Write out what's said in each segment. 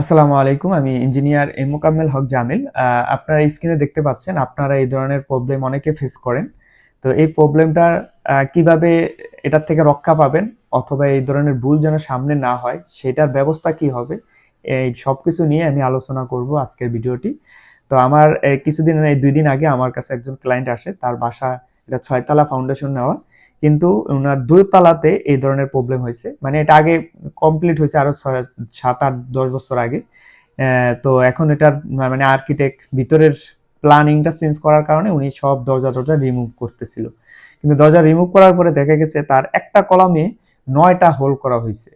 আসসালামু আলাইকুম, আমি ইঞ্জিনিয়ার এম মোকাম্মেল হক জামিল। আপনারা স্ক্রিনে দেখতে পাচ্ছেন, আপনারা এই ধরনের প্রবলেম অনেকে ফেস করেন। তো এই প্রবলেমটা কীভাবে এটার থেকে রক্ষা পাবেন অথবা এই ধরনের ভুল যেন সামনে না হয়, সেটার ব্যবস্থা কি হবে, এই সব কিছু নিয়ে আমি আলোচনা করব আজকের ভিডিওটি। তো আমার কিছুদিন, এই দুই দিন আগে আমার কাছে একজন ক্লায়েন্ট আসে, তার বাসা, এটা ছয়তলা ফাউন্ডেশন নেওয়া। কিন্তু ওনার দুই তালাতে এই ধরনের প্রবলেম হয়েছে। মানে এটা আগে কমপ্লিট হয়েছে আরও ছয়, সাত, আট, দশ বছর আগে। তো এখন এটার মানে আর্কিটেক্ট ভিতরের প্ল্যানিংটা চেঞ্জ করার কারণে উনি সব দরজা টরজা রিমুভ করতেছিল। কিন্তু দরজা রিমুভ করার পরে দেখা গেছে তার একটা কলামে নয়টা হোল করা হয়েছে।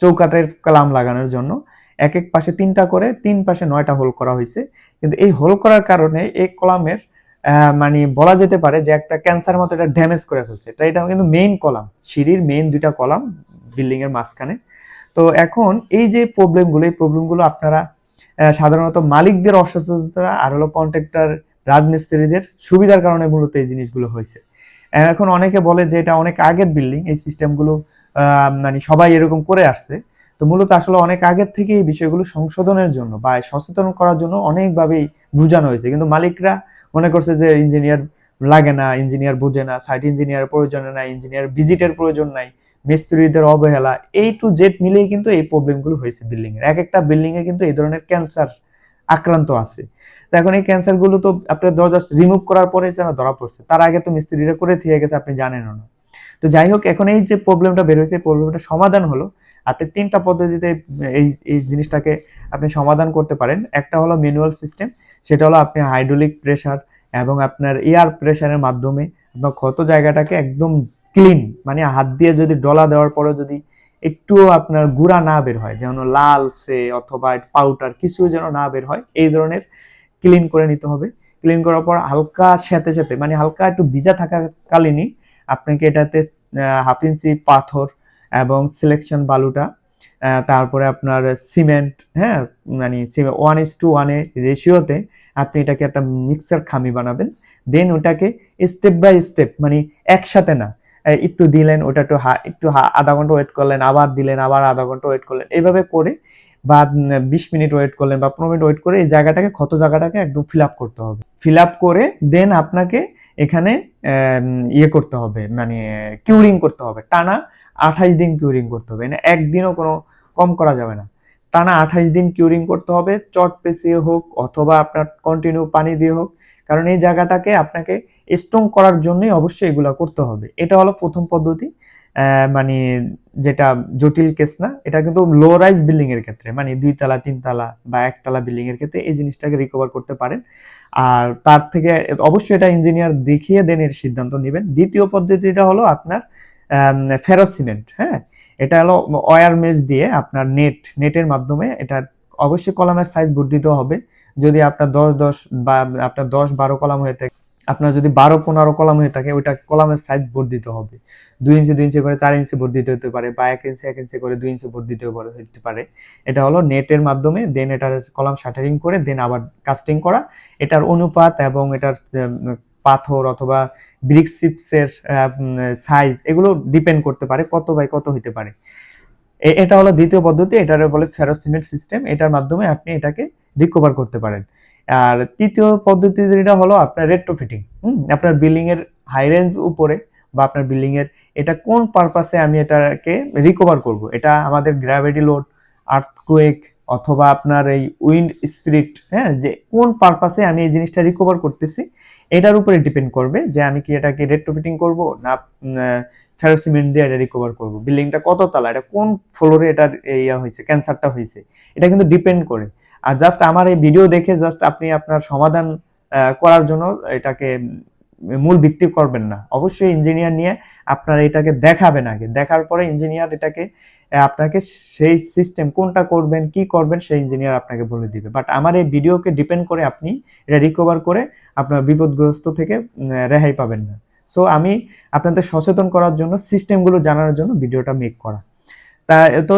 চৌকাটের কলাম লাগানোর জন্য। এক এক পাশে তিনটা করে, তিন পাশে নয়টা হোল করা হয়েছে। কিন্তু এই হোল করার কারণে এই কলামের মানে বলা যেতে পারে যে একটা ক্যান্সার মতো এটা ড্যামেজ করে ফেলছে। এটা এটা কিন্তু মেইন কলাম, সিঁড়ির মেইন দুইটা কলাম বিল্ডিং এর মাঝখানে। তো এখন এই যে প্রবলেমগুলো এই প্রবলেমগুলো আপনারা সাধারণত মালিকদের অসচেতনতা আর হলো কন্ট্রাক্টর রাজমিস্ত্রিদের সুবিধার কারণে মূলত এই জিনিসগুলো হয়েছে। এখন অনেকে বলে যে এটা অনেক আগের বিল্ডিং এই সিস্টেমগুলো মানে সবাই এরকম করে আসছে। তো মূলত আসলে অনেক আগের থেকে এই বিষয়গুলো সংশোধনের জন্য বা সচেতন করার জন্য অনেকভাবেই বোঝানো হয়েছে। কিন্তু মালিকরা মনে করছে যে ইঞ্জিনিয়ার লাগে না ইঞ্জিনিয়ার বুঝে না সাইট ইঞ্জিনিয়ার প্রয়োজন নাই ইঞ্জিনিয়ার ভিজিটের প্রয়োজন নাই, মিস্ত্রিদের অবহেলা এই টু জেড মিলেই কিন্তু এই প্রবলেমগুলো হয়েছে বিল্ডিং এর। এক একটা বিল্ডিং এ কিন্তু এই ধরনের ক্যান্সার আক্রান্ত আছে। তো এখন এই ক্যান্সারগুলো তো আপনার দরজা রিমুভ করার পরে যেন ধরা পড়ছে, তার আগে তো মিস্ত্রিরা করে দিয়ে গেছে, আপনি জানেনও না। তো যাই হোক, এখন এই যে প্রবলেমটা বের হয়েছে, এই প্রবলেমটা সমাধান হলো। আপনি তিনটা পদ্ধতিতে এই এই জিনিসটাকে আপনি সমাধান করতে পারেন। একটা হলো ম্যানুয়াল সিস্টেম সেটা হলো আপনি হাইড্রোলিক প্রেসার এবং আপনার এয়ার প্রেসারের মাধ্যমে আপনার ক্ষত জায়গাটাকে একদম ক্লিন মানে হাত দিয়ে যদি ডলা দেওয়ার পরে যদি একটুও আপনার গুঁড়া না বের হয়, যেন লাল সে অথবা পাউডার কিছু যেন না বের হয়, এই ধরনের ক্লিন করে নিতে হবে। ক্লিন করার পর হালকা সাথে সাথে মানে হালকা একটু ভিজা থাকাকালীনই আপনাকে এটাতে হাফ ইঞ্চি পাথর এবং সিলেকশন বালুটা তারপরে আপনার সিমেন্ট হ্যাঁ মানে ওয়ান ইস টু ওয়ানে রেশিওতে আপনি এটাকে একটা মিক্সার খামি বানাবেন। দেন ওটাকে স্টেপ বাই স্টেপ মানে একসাথে না একটু দিলেন, ওটা একটু হা- একটু আধা ঘণ্টা ওয়েট করলেন, আবার দিলেন, আবার আধা ঘণ্টা ওয়েট করলেন। এইভাবে করে বা বিশ মিনিট ওয়েট করলেন বা পনেরো মিনিট ওয়েট করে এই জায়গাটাকে, ক্ষত জায়গাটাকে একদম ফিল আপ করতে হবে। ফিল আপ করে দেন আপনাকে এখানে ইয়ে করতে হবে মানে কিউরিং করতে হবে। টানা আঠাইশ দিন কিউরিং করতে হবে। মানে একদিনও কোনো কম করা যাবে না। টানা আঠাইশ দিন কিউরিং করতে হবে, চট পেঁচিয়ে হোক অথবা আপনার কন্টিনিউ পানি দিয়ে হোক। কারণ এই জায়গাটাকে আপনাকে স্ট্রং করার জন্যই অবশ্যই এগুলো করতে হবে। এটা হলো প্রথম পদ্ধতি। মানে যেটা জটিল কেস না, এটা কিন্তু লো রাইজ বিল্ডিং এর ক্ষেত্রে। মানে দুই তালা, তিন তালা বা একতলা বিল্ডিং এর ক্ষেত্রে এই জিনিসটাকে রিকভার করতে পারেন। আর তার থেকে অবশ্যই এটা ইঞ্জিনিয়ার দেখিয়ে দেন এর সিদ্ধান্ত নেবেন। দ্বিতীয় পদ্ধতিটা হলো আপনার ফেরো সিমেন্ট হ্যাঁ? এটা হলো ওয়ার মেজ দিয়ে আপনার নেট নেটের মাধ্যমে এটা অবশ্যই কলামের সাইজ বর্ধিত হবে। যদি আপনার দশ দশ বা আপনার দশ, বারো কলাম হয়ে থাকে, আপনার যদি বারো, পনেরো কলাম হয়ে থাকে, ওইটা কলামের সাইজ বর্ধিত হবে। দুই ইঞ্চি দুই ইঞ্চি করে চার ইঞ্চি বর্ধিত হতে পারে বা এক ইঞ্চি এক ইঞ্চি করে দুই ইঞ্চি বর্ধিত হতে পারে। এটা হলো নেটের মাধ্যমে দেন এটার কলাম শাটারিং করে দেন আবার কাস্টিং করা। এটার অনুপাত এবং এটার পাথর অথবা ব্রিক চিপসের সাইজ এগুলো ডিপেন্ড করতে পারে কত বাই কত হতে পারে। এটা হলো দ্বিতীয় পদ্ধতি, এটার বলে ফেরোসিমেন্ট সিস্টেম এটার মাধ্যমে আপনি এটাকে রিকভার করতে পারেন। আর তৃতীয় পদ্ধতি যেটা হলো আপনার রেট্রোফিটিং আপনার বিল্ডিং এর হাই রেঞ্জ উপরে বা আপনার বিল্ডিং এর এটা কোন পারপাসে আমি এটাকে রিকভার করব? এটা আমাদের গ্র্যাভিটি লোড আর্থকুয়েক অথবা আপনার এই উইন্ড স্পিরিট হ্যাঁ যে কোন পারপাসে আমি এই জিনিসটা রিকভার করতেছি, এটার উপরে ডিপেন্ড করবে যে আমি কি এটাকে রেট্রোফিটিং করব না ফেরোসিমেন্ট দিয়ে এটা রিকভার করব। বিল্ডিংটা কত তালা, এটা কোন ফ্লোরে এটার ইয়া হয়েছে ক্যান্সারটা হয়েছে, এটা কিন্তু ডিপেন্ড করে। আর জাস্ট আমার এই ভিডিও দেখে জাস্ট আপনি আপনার সমাধান করার জন্য এটাকে মূল ভিত্তি করবেন না। অবশ্যই ইঞ্জিনিয়ার নিয়ে আপনার এটাকে দেখাবেন আগে। দেখার পরে ইঞ্জিনিয়ার এটাকে আপনাকে সেই সিস্টেম কোনটা করবেন, কি করবেন, সেই ইঞ্জিনিয়ার আপনাকে বলে দিবে। বাট আমার এই ভিডিওকে ডিপেন্ড করে আপনি এটা রিকভার করে আপনার বিপদগ্রস্ত থেকে রেহাই পাবেন না। সো আমি আপনাদের সচেতন করার জন্য সিস্টেমগুলো জানার জন্য ভিডিওটা মেক করা। তা, তো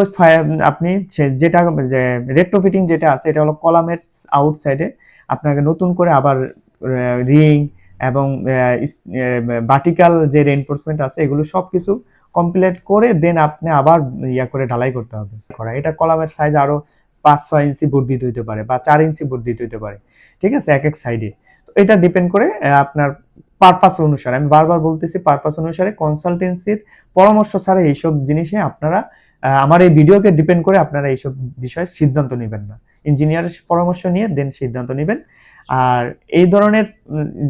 আপনি যেটা, যে রেট্রোফিটিং যেটা আছে, এটা হলো কলামের আউটসাইডে আপনাকে নতুন করে আবার, রিং এবং ভার্টিক্যাল যে রেনফোর্সমেন্ট আছে, এগুলো সব কিছু কমপ্লিট করে দেন আপনি আবার ইয়া করে ঢালাই করতে হবে। করা, এটা কলামের সাইজ আরও পাঁচ, ছয় ইঞ্চি বোর্ড দিতে হইতে পারে বা চার ইঞ্চি বোর্ড দিতে হইতে পারে। ঠিক আছে? এক এক সাইডে তো এটা ডিপেন্ড করে আপনার পারপাস অনুসারে। আমি বারবার বলতেছি পারপাস অনুসারে কনসালটেন্সির পরামর্শ ছাড়া এইসব জিনিসে আপনারা আমার এই ভিডিওকে ডিপেন্ড করে আপনারা এইসব বিষয়ে সিদ্ধান্ত নেবেন না। ইঞ্জিনিয়ারের পরামর্শ নিয়ে দেন সিদ্ধান্ত নেবেন। আর এই ধরনের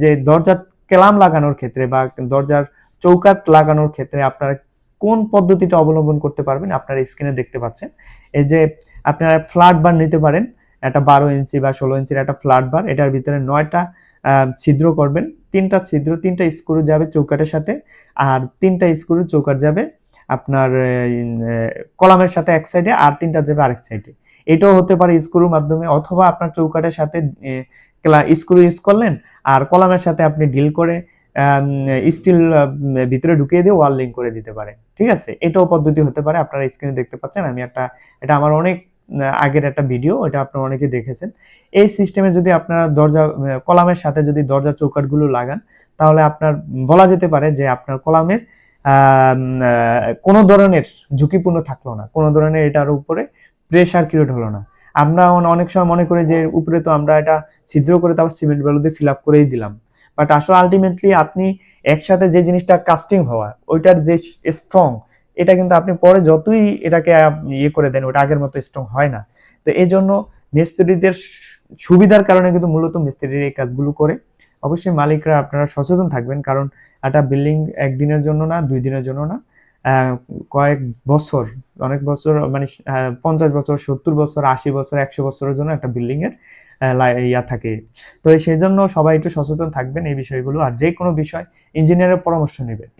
যে দরজার কেলাম লাগানোর ক্ষেত্রে বা দরজার চৌকাট লাগানোর ক্ষেত্রে আপনারা কোন পদ্ধতিটা অবলম্বন করতে পারবেন আপনারা স্ক্রিনে দেখতে পাচ্ছেন। এই যে আপনারা ফ্ল্যাট বার নিতে পারেন, একটা বারো ইঞ্চি বা ষোলো ইঞ্চির একটা ফ্ল্যাট বার এটার ভিতরে নয়টা ছিদ্র করবেন। তিনটা ছিদ্র, তিনটা স্ক্রু যাবে চৌকাটের সাথে আর তিনটা স্ক্রু চৌকাট যাবে আপনার কলামের সাথে এক সাইডে আর তিনটা যাবে আরেক সাইডে এটাও হতে পারে স্ক্রুর মাধ্যমে অথবা আপনার চৌকাটের সাথে স্ক্রু ইউজ করলেন আর কলামের সাথে আপনি ডিল করে স্টিল ভিতরে ঢুকিয়ে দিয়ে ওয়াল লিঙ্ক করে দিতে পারে ঠিক আছে? এটাও পদ্ধতি হতে পারে। আপনারা স্ক্রিনে দেখতে পাচ্ছেন, আমি একটা, এটা আমার অনেক আগের একটা ভিডিও এটা আপনারা অনেকে দেখেছেন। এই সিস্টেমে যদি আপনারা দরজা কলামের সাথে যদি দরজা চৌকাটগুলো লাগান, তাহলে আপনার, বলা যেতে পারে যে আপনার কলামের কোনো ধরনের ঝুঁকিপূর্ণ থাকল না। কোনো ধরনের এটার উপরে প্রেশার ক্রিয়েট হলো না। আমরা অনেক সময় মনে করি যে উপরে তো আমরা এটা ছিদ্র করে তারপর সিমেন্ট বালু দিয়ে ফিল আপ করেই দিলাম। বাট আসলে আলটিমেটলি আপনি একসাথে যে জিনিসটা কাস্টিং হওয়া, ওইটার যে স্ট্রং এটা কিন্তু আপনি পরে যতই এটাকে ইয়ে করে দেন, ওটা আগের মতো স্ট্রং হয় না। তো এই জন্য মিস্ত্রিদের সুবিধার কারণে কিন্তু মূলত মিস্ত্রির এই কাজগুলো করে। অবশ্যই মালিকরা আপনারা সচেতন থাকবেন, কারণ একটা বিল্ডিং একদিনের জন্য না, দুই দিনের জন্য না কয়েক বছর অনেক বছর মানে পঞ্চাশ বছর, সত্তর বছর, আশি বছর, একশো বছরের জন্য একটা বিল্ডিং এর ইয়া থাকে। তো সেই জন্য সবাই একটু সচেতন থাকবেন এই বিষয়গুলো। আর যে কোনো বিষয় ইঞ্জিনিয়ারের পরামর্শ নেবেন।